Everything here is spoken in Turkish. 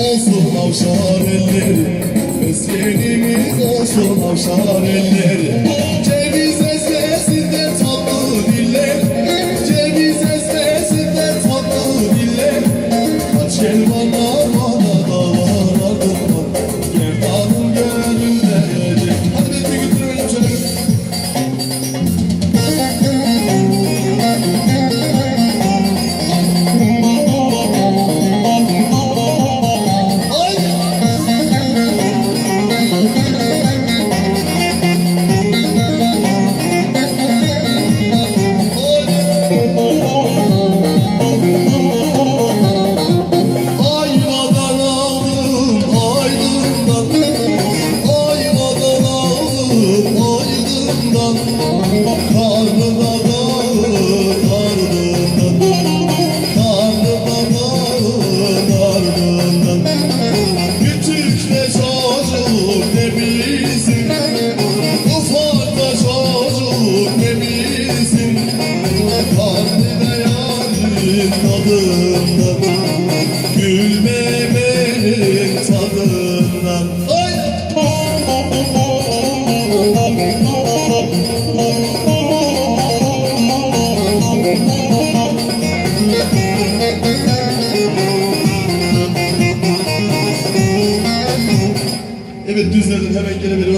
olsun avşar eller Meskenimiz olsun avşar eller Sen bana bana dağlara kırma Gerdanım gönlümde Hadi bir götürün çörelim Karnından, karnına bağlı Karnından, ne bizim Ufak da ne bizim Karnına yarın tadından Gülme benim kaybettiğiniz dedim. Hemen gelebilirim